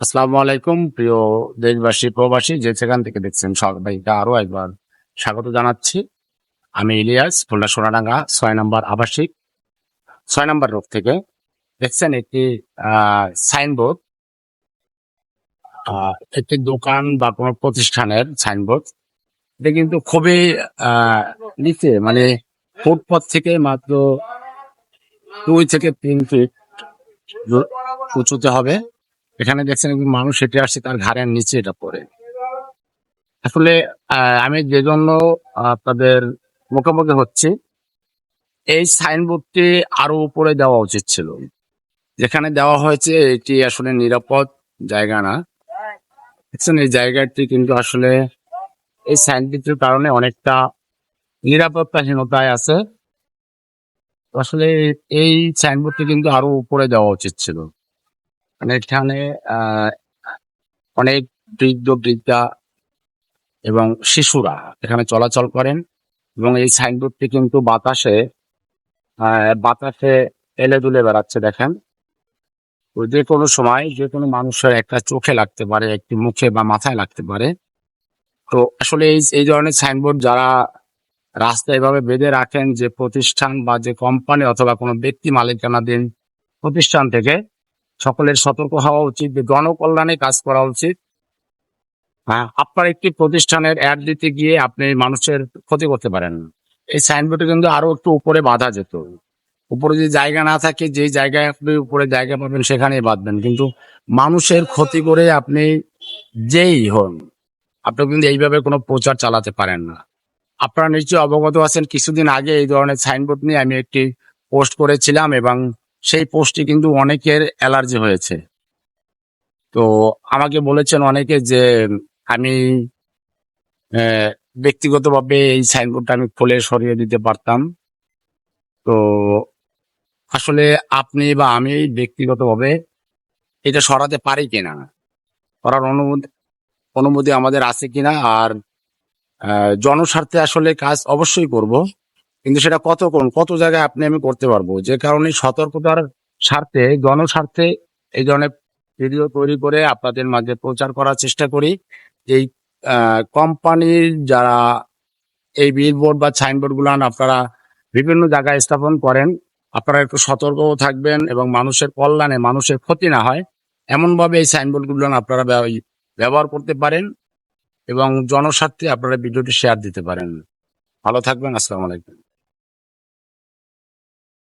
আসসালামু আলাইকুম, প্রিয় দেশবাসী, প্রবাসী, যে সেখান থেকে দেখছেন সবাইকে আরও একবার স্বাগত জানাচ্ছি। আমি ইলিয়াস, খুলনা সোনাডাঙ্গা, ছয় নম্বর আবাসিক। ছয় নম্বর রোড থেকে দেখছেন একটি সাইনবোর্ড। একটি দোকান বা কোনো প্রতিষ্ঠানের সাইনবোর্ড। এটা কিন্তু খুবই নিচে মানে ফুটপথ থেকে মাত্র দুই থেকে তিন ফিট উঁচুতে হবে। এখানে দেখছেন একজন মানুষ হেঁটে আসছে, তার ঘাড়ের নিচে এটা পড়ে। আসলে আমি যে জন্য আপনাদের মুখোমুখি হচ্ছি, এই সাইনবোর্ডটি আরও উপরে দেওয়া উচিত ছিল। যেখানে দেওয়া হয়েছে, এটি আসলে নিরাপদ জায়গা না। দেখছেন, এই জায়গাটি কিন্তু আসলে, এই সাইনবোর্ডটির কারণে অনেকটা নিরাপত্তাহীনতায় আছে। আসলে, এই সাইনবোর্ডটি কিন্তু আরও উপরে দেওয়া উচিত ছিল। এখানে আহ, অনেক বৃদ্ধ বৃদ্ধা এবং শিশুরা এখানে চলাচল করেন এবং এই সাইনবোর্ডটি কিন্তু বাতাসে বাতাসে এলে দুলে বেড়াচ্ছে দেখেন। যে কোনো সময় যে কোনো মানুষের একটা চোখে লাগতে পারে একটি মুখে বা মাথায় লাগতে পারে। তো আসলে এই এই ধরনের সাইনবোর্ড যারা রাস্তায় এভাবে বেঁধে রাখেন যে প্রতিষ্ঠান বা যে কোম্পানি অথবা কোনো ব্যক্তি মালিকানাধীন প্রতিষ্ঠান থেকে সকলের সতর্ক হওয়া উচিত যে জনকল্যাণে কাজ করা উচিত। হ্যাঁ আপনার একটি প্রতিষ্ঠানের অ্যাড দিতে গিয়ে আপনি মানুষের ক্ষতি করতে পারেন। এই সাইনবোর্ডে কিন্তু আরও একটু উপরে বাঁধা যেত। উপরে যদি জায়গা না থাকে যে জায়গায় আপনি উপরে জায়গা পাবেন, সেখানেই বাঁধবেন। কিন্তু মানুষের ক্ষতি করে আপনি যেই হন, আপনি কিন্তু এইভাবে কোনো প্রচার চালাতে পারেন না। আপনারা নিশ্চয়ই অবগত আছেন, কিছুদিন আগে এই ধরনের সাইনবোর্ড নিয়ে আমি একটি পোস্ট করেছিলাম এবং সেই পোস্টটি কিন্তু অনেকের অ্যালার্জি হয়েছে। তো আমাকে বলেছেন অনেকে যে, আমি ব্যক্তিগতভাবে এই সাইনবোর্ডটা আমি খুলে সরিয়ে দিতে পারতাম। তো আসলে আপনি বা আমি ব্যক্তিগতভাবে এটা সরাতে পারি কিনা, করার অনুমতি অনুমতি আমাদের আছে কিনা, আর জনস্বার্থে আসলে কাজ অবশ্যই করব। কিন্তু সেটা কত কোন কত জায়গায় আপনি আমি করতে পারব? যে কারণে সতর্কতার স্বার্থে, জনস্বার্থে এই ধরনের ভিডিও তৈরি করে আপনাদের মাঝে প্রচার করার চেষ্টা করি। এই কোম্পানির যারা এই বিলবোর্ড বা সাইনবোর্ড গুলান আপনারা বিভিন্ন জায়গায় স্থাপন করেন, আপনারা একটু সতর্কও থাকবেন এবং মানুষের কল্যাণে মানুষের ক্ষতি না হয়। এমন ভাবে এই সাইনবোর্ডগুলো আপনারা ব্যব- ব্যবহার করতে পারেন এবং জনস্বার্থে আপনারা ভিডিওটি শেয়ার দিতে পারেন। ভালো থাকবেন, আসসালামু আলাইকুম।